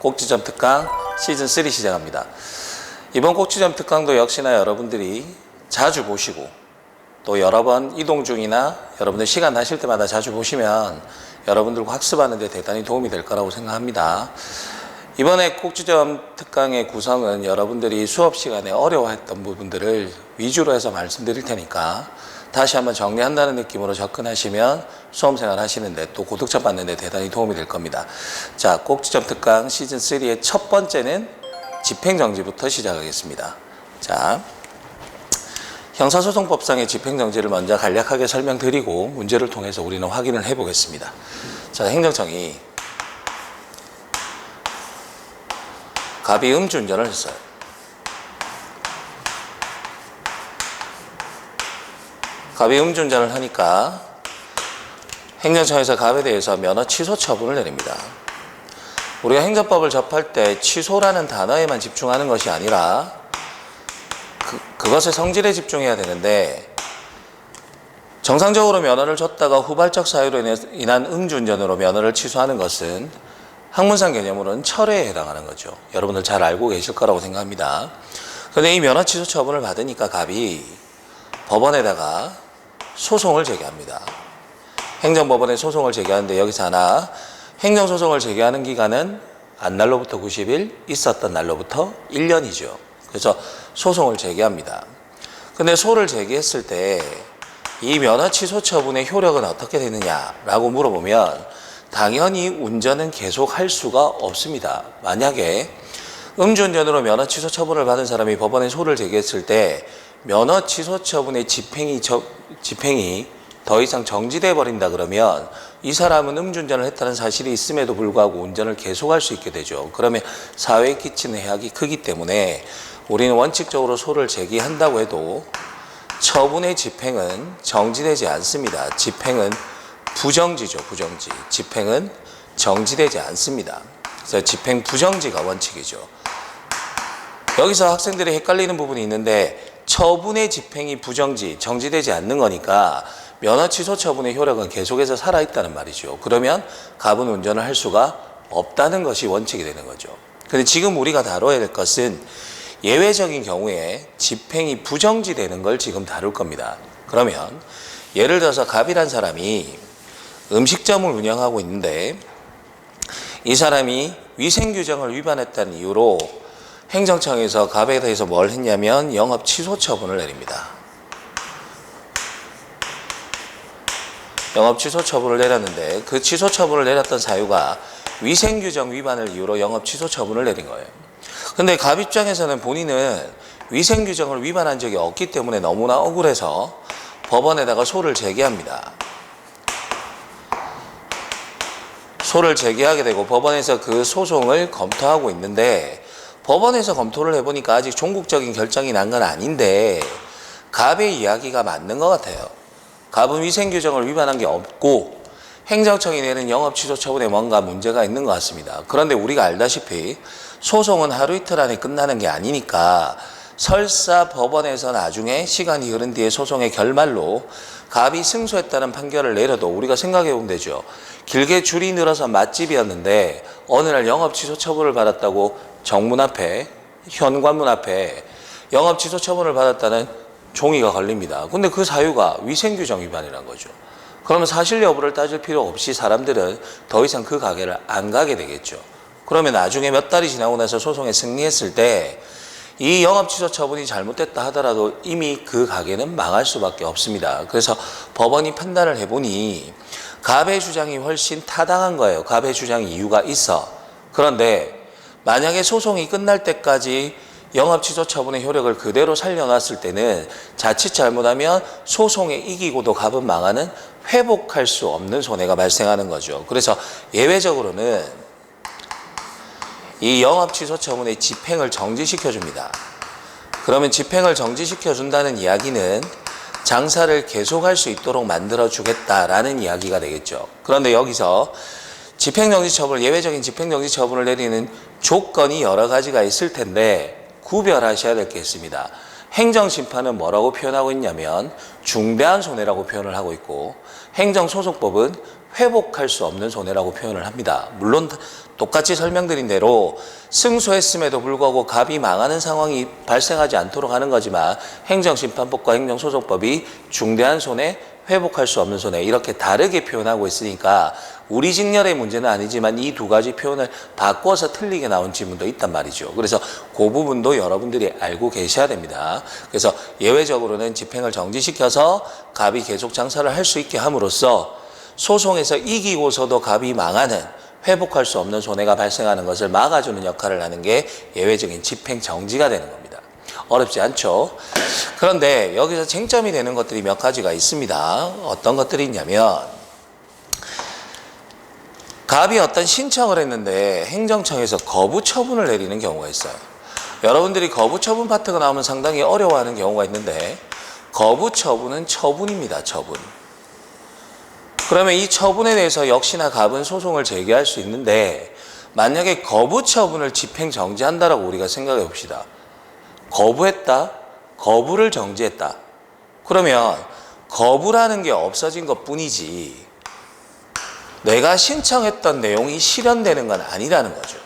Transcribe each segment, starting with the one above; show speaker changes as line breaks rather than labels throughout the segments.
꼭지점 특강 시즌 3 시작합니다. 이번 꼭지점 특강도 역시나 여러분들이 자주 보시고 또 여러 번 이동 중이나 여러분들 시간 나실 때마다 자주 보시면 여러분들과 학습하는 데 대단히 도움이 될 거라고 생각합니다. 이번에 꼭지점 특강의 구성은 여러분들이 수업 시간에 어려워했던 부분들을 위주로 해서 말씀드릴 테니까 다시 한번 정리한다는 느낌으로 접근하시면 수험생활 하시는데 또 고득점 받는데 대단히 도움이 될 겁니다. 자, 꼭지점 특강 시즌 3의 첫 번째는 집행정지부터 시작하겠습니다. 자, 형사소송법상의 집행정지를 먼저 간략하게 설명드리고 문제를 통해서 우리는 확인을 해보겠습니다. 자, 행정청이 갑이 음주운전을 했어요. 갑이 음주운전을 하니까 행정청에서 갑에 대해서 면허 취소 처분을 내립니다. 우리가 행정법을 접할 때 취소라는 단어에만 집중하는 것이 아니라 그, 그것의 성질에 집중해야 되는데 정상적으로 면허를 줬다가 후발적 사유로 인한 음주운전으로 면허를 취소하는 것은 학문상 개념으로는 철회에 해당하는 거죠. 여러분들 잘 알고 계실 거라고 생각합니다. 그런데 이 면허 취소 처분을 받으니까 갑이 법원에다가 소송을 제기합니다. 행정법원에 소송을 제기하는데 여기서 하나 행정소송을 제기하는 기간은 안 날로부터 90일 있었던 날로부터 1년이죠. 그래서 소송을 제기합니다. 근데 소를 제기했을 때 이 면허 취소 처분의 효력은 어떻게 되느냐라고 물어보면 당연히 운전은 계속 할 수가 없습니다. 만약에 음주운전으로 면허 취소 처분을 받은 사람이 법원에 소를 제기했을 때 면허 취소 처분의 집행이 저- 집행이 더 이상 정지돼 버린다 그러면 이 사람은 음주운전을 했다는 사실이 있음에도 불구하고 운전을 계속할 수 있게 되죠. 그러면 사회에 끼치는 해악이 크기 때문에 우리는 원칙적으로 소를 제기한다고 해도 처분의 집행은 정지되지 않습니다. 집행은 부정지죠, 부정지. 집행은 정지되지 않습니다. 그래서 집행 부정지가 원칙이죠. 여기서 학생들이 헷갈리는 부분이 있는데 처분의 집행이 부정지, 정지되지 않는 거니까 면허 취소 처분의 효력은 계속해서 살아있다는 말이죠. 그러면 갑은 운전을 할 수가 없다는 것이 원칙이 되는 거죠. 근데 지금 우리가 다뤄야 될 것은 예외적인 경우에 집행이 부정지되는 걸 지금 다룰 겁니다. 그러면 예를 들어서 갑이란 사람이 음식점을 운영하고 있는데 이 사람이 위생 규정을 위반했다는 이유로 행정청에서 갑에 대해서 뭘 했냐면 영업 취소 처분을 내립니다. 영업 취소 처분을 내렸는데 그 취소 처분을 내렸던 사유가 위생 규정 위반을 이유로 영업 취소 처분을 내린 거예요. 근데 갑 입장에서는 본인은 위생 규정을 위반한 적이 없기 때문에 너무나 억울해서 법원에다가 소를 제기합니다. 소를 제기하게 되고 법원에서 그 소송을 검토하고 있는데 법원에서 검토를 해보니까 아직 종국적인 결정이 난 건 아닌데 갑의 이야기가 맞는 것 같아요. 갑은 위생 규정을 위반한 게 없고 행정청이 내는 영업 취소 처분에 뭔가 문제가 있는 것 같습니다. 그런데 우리가 알다시피 소송은 하루 이틀 안에 끝나는 게 아니니까 설사 법원에서 나중에 시간이 흐른 뒤에 소송의 결말로 갑이 승소했다는 판결을 내려도 우리가 생각해 보면 되죠. 길게 줄이 늘어서 맛집이었는데 어느 날 영업 취소 처분을 받았다고 정문 앞에 현관문 앞에 영업 취소 처분을 받았다는 종이가 걸립니다. 근데 그 사유가 위생규정 위반이란 거죠. 그러면 사실 여부를 따질 필요 없이 사람들은 더 이상 그 가게를 안 가게 되겠죠. 그러면 나중에 몇 달이 지나고 나서 소송에 승리했을 때 이 영업 취소 처분이 잘못됐다 하더라도 이미 그 가게는 망할 수밖에 없습니다. 그래서 법원이 판단을 해보니 갑의 주장이 훨씬 타당한 거예요. 갑의 주장 이유가 있어. 그런데 만약에 소송이 끝날 때까지 영업 취소 처분의 효력을 그대로 살려놨을 때는 자칫 잘못하면 소송에 이기고도 갑은 망하는 회복할 수 없는 손해가 발생하는 거죠. 그래서 예외적으로는 이 영업 취소 처분의 집행을 정지시켜 줍니다. 그러면 집행을 정지시켜 준다는 이야기는 장사를 계속할 수 있도록 만들어 주겠다라는 이야기가 되겠죠. 그런데 여기서 집행정지 처분을 예외적인 집행정지 처분을 내리는 조건이 여러 가지가 있을 텐데 구별하셔야 될 게 있습니다. 행정심판은 뭐라고 표현하고 있냐면 중대한 손해라고 표현을 하고 있고 행정소송법은 회복할 수 없는 손해라고 표현을 합니다. 물론 똑같이 설명드린 대로 승소했음에도 불구하고 갑이 망하는 상황이 발생하지 않도록 하는 거지만 행정심판법과 행정소송법이 중대한 손해, 회복할 수 없는 손해 이렇게 다르게 표현하고 있으니까 우리 직렬의 문제는 아니지만 이 두 가지 표현을 바꿔서 틀리게 나온 지문도 있단 말이죠. 그래서 그 부분도 여러분들이 알고 계셔야 됩니다. 그래서 예외적으로는 집행을 정지시켜서 갑이 계속 장사를 할 수 있게 함으로써 소송에서 이기고서도 갑이 망하는 회복할 수 없는 손해가 발생하는 것을 막아주는 역할을 하는 게 예외적인 집행 정지가 되는 겁니다. 어렵지 않죠? 그런데 여기서 쟁점이 되는 것들이 몇 가지가 있습니다. 어떤 것들이 있냐면 갑이 어떤 신청을 했는데 행정청에서 거부 처분을 내리는 경우가 있어요. 여러분들이 거부 처분 파트가 나오면 상당히 어려워하는 경우가 있는데 거부 처분은 처분입니다. 처분. 그러면 이 처분에 대해서 역시나 갑은 소송을 제기할 수 있는데 만약에 거부 처분을 집행 정지한다라고 우리가 생각해 봅시다. 거부했다. 거부를 정지했다. 그러면 거부라는 게 없어진 것 뿐이지 내가 신청했던 내용이 실현되는 건 아니라는 거죠.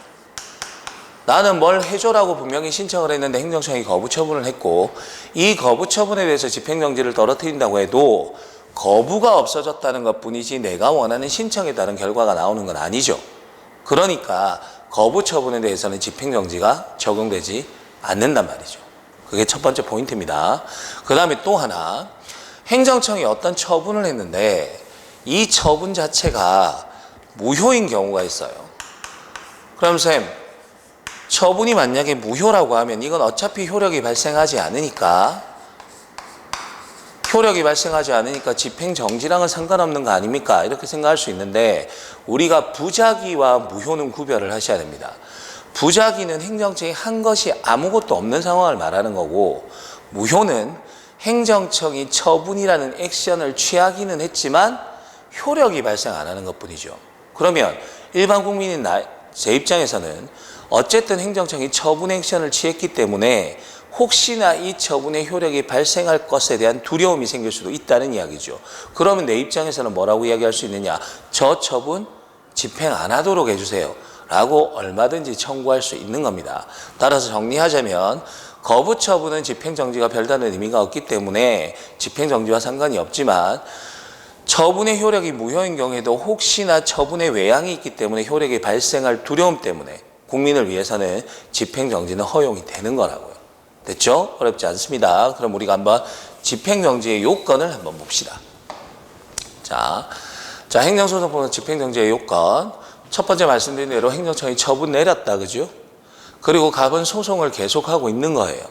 나는 뭘 해줘라고 분명히 신청을 했는데 행정청이 거부 처분을 했고 이 거부 처분에 대해서 집행정지를 떨어뜨린다고 해도 거부가 없어졌다는 것 뿐이지 내가 원하는 신청에 따른 결과가 나오는 건 아니죠. 그러니까 거부 처분에 대해서는 집행정지가 적용되지 않는단 말이죠. 그게 첫 번째 포인트입니다. 그 다음에 또 하나, 행정청이 어떤 처분을 했는데 이 처분 자체가 무효인 경우가 있어요. 그럼 쌤, 처분이 만약에 무효라고 하면 이건 어차피 효력이 발생하지 않으니까 효력이 발생하지 않으니까 집행 정지랑은 상관없는 거 아닙니까? 이렇게 생각할 수 있는데 우리가 부작위와 무효는 구별을 하셔야 됩니다. 부작위는 행정청이 한 것이 아무것도 없는 상황을 말하는 거고 무효는 행정청이 처분이라는 액션을 취하기는 했지만 효력이 발생 안 하는 것 뿐이죠. 그러면 일반 국민인 나, 제 입장에서는 어쨌든 행정청이 처분 액션을 취했기 때문에 혹시나 이 처분의 효력이 발생할 것에 대한 두려움이 생길 수도 있다는 이야기죠. 그러면 내 입장에서는 뭐라고 이야기할 수 있느냐? 저 처분 집행 안 하도록 해주세요. 라고 얼마든지 청구할 수 있는 겁니다. 따라서 정리하자면 거부 처분은 집행정지가 별다른 의미가 없기 때문에 집행정지와 상관이 없지만 처분의 효력이 무효인 경우에도 혹시나 처분의 외양이 있기 때문에 효력이 발생할 두려움 때문에 국민을 위해서는 집행정지는 허용이 되는 거라고요. 됐죠? 어렵지 않습니다. 그럼 우리가 한번 집행정지의 요건을 한번 봅시다. 자, 자 행정소송법은 집행정지의 요건. 첫 번째 말씀드린 대로 행정청이 처분 내렸다, 그죠? 그리고 갑은 소송을 계속하고 있는 거예요.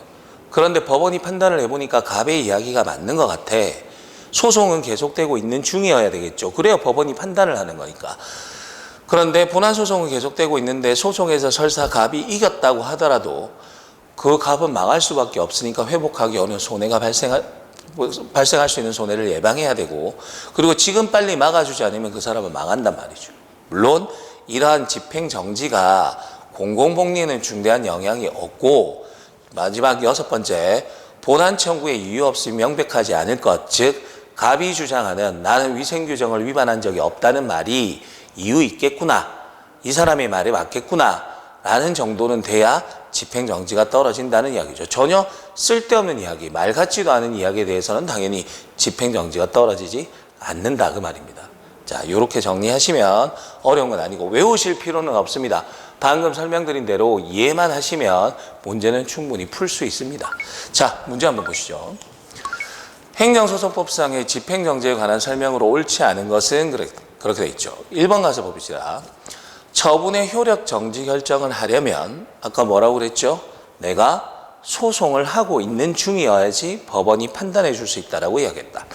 그런데 법원이 판단을 해보니까 갑의 이야기가 맞는 것 같아. 소송은 계속되고 있는 중이어야 되겠죠. 그래야 법원이 판단을 하는 거니까. 그런데 본안 소송은 계속되고 있는데 소송에서 설사 갑이 이겼다고 하더라도 그 갑은 망할 수밖에 없으니까 회복하기 어려운 손해가 발생할, 발생할 수 있는 손해를 예방해야 되고 그리고 지금 빨리 막아주지 않으면 그 사람은 망한단 말이죠. 물론 이러한 집행 정지가 공공복리에는 중대한 영향이 없고 마지막 여섯 번째 본안 청구의 이유 없이 명백하지 않을 것, 즉 갑이 주장하는 나는 위생 규정을 위반한 적이 없다는 말이 이유 있겠구나. 이 사람의 말이 맞겠구나. 라는 정도는 돼야 집행 정지가 떨어진다는 이야기죠. 전혀 쓸데없는 이야기, 말 같지도 않은 이야기에 대해서는 당연히 집행 정지가 떨어지지 않는다 그 말입니다. 자, 이렇게 정리하시면 어려운 건 아니고 외우실 필요는 없습니다. 방금 설명드린 대로 이해만 하시면 문제는 충분히 풀 수 있습니다. 자, 문제 한번 보시죠. 행정소송법상의 집행정지에 관한 설명으로 옳지 않은 것은 그렇게, 돼 있죠. 1번 가서 봅시다. 처분의 효력 정지 결정을 하려면 아까 뭐라고 그랬죠? 내가 소송을 하고 있는 중이어야지 법원이 판단해 줄 수 있다라고 이야기했다.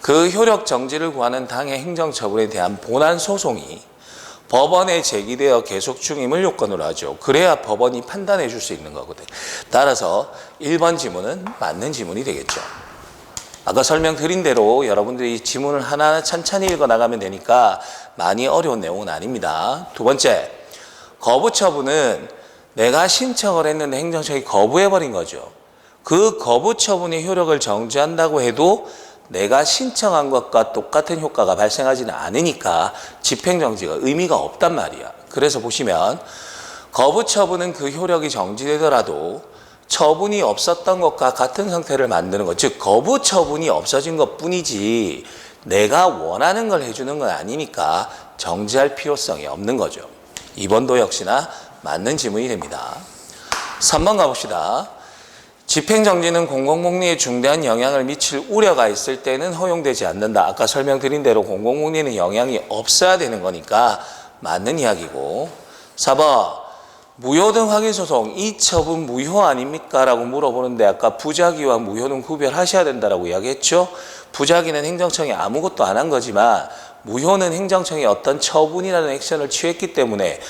그 효력 정지를 구하는 당의 행정처분에 대한 본안 소송이 법원에 제기되어 계속 중임을 요건으로 하죠. 그래야 법원이 판단해 줄 수 있는 거거든. 따라서 1번 지문은 맞는 지문이 되겠죠. 아까 설명드린 대로 여러분들이 지문을 하나하나 찬찬히 읽어 나가면 되니까 많이 어려운 내용은 아닙니다. 두 번째, 거부 처분은 내가 신청을 했는데 행정청이 거부해버린 거죠. 그 거부 처분의 효력을 정지한다고 해도 내가 신청한 것과 똑같은 효과가 발생하지는 않으니까 집행정지가 의미가 없단 말이야. 그래서 보시면 거부 처분은 그 효력이 정지되더라도 처분이 없었던 것과 같은 상태를 만드는 것, 즉 거부 처분이 없어진 것 뿐이지 내가 원하는 걸 해주는 건 아니니까 정지할 필요성이 없는 거죠. 이번도 역시나 맞는 지문이 됩니다. 3번 가봅시다. 집행정지는 공공복리에 중대한 영향을 미칠 우려가 있을 때는 허용되지 않는다. 아까 설명드린 대로 공공복리는 영향이 없어야 되는 거니까 맞는 이야기고. 4번 무효 등 확인 소송 이 처분 무효 아닙니까? 라고 물어보는데 아까 부작위와 무효는 구별하셔야 된다라고 이야기했죠. 부작위는 행정청이 아무것도 안 한 거지만 무효는 행정청이 어떤 처분이라는 액션을 취했기 때문에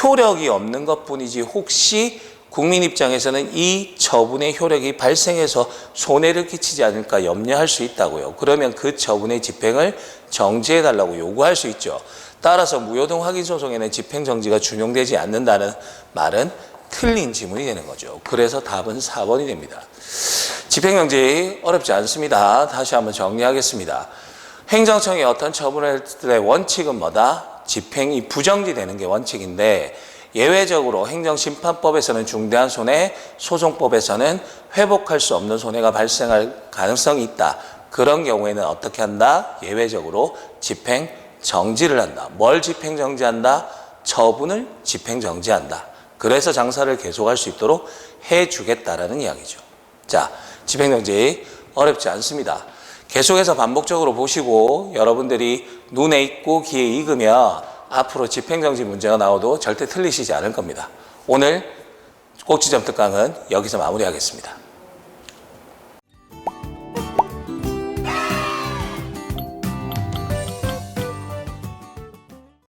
효력이 없는 것뿐이지 혹시 국민 입장에서는 이 처분의 효력이 발생해서 손해를 끼치지 않을까 염려할 수 있다고요. 그러면 그 처분의 집행을 정지해 달라고 요구할 수 있죠. 따라서 무효등 확인 소송에는 집행 정지가 준용되지 않는다는 말은 틀린 지문이 되는 거죠. 그래서 답은 4번이 됩니다. 집행 정지 어렵지 않습니다. 다시 한번 정리하겠습니다. 행정청이 어떤 처분을 했을 때 원칙은 뭐다? 집행이 부정지되는 게 원칙인데 예외적으로 행정심판법에서는 중대한 손해, 소송법에서는 회복할 수 없는 손해가 발생할 가능성이 있다. 그런 경우에는 어떻게 한다? 예외적으로 집행 정지를 한다. 뭘 집행 정지한다? 처분을 집행 정지한다. 그래서 장사를 계속할 수 있도록 해주겠다라는 이야기죠. 자, 집행 정지 어렵지 않습니다. 계속해서 반복적으로 보시고 여러분들이 눈에 익고 귀에 익으면 앞으로 집행정지 문제가 나와도 절대 틀리시지 않을 겁니다. 오늘 꼭지점 특강은 여기서 마무리하겠습니다.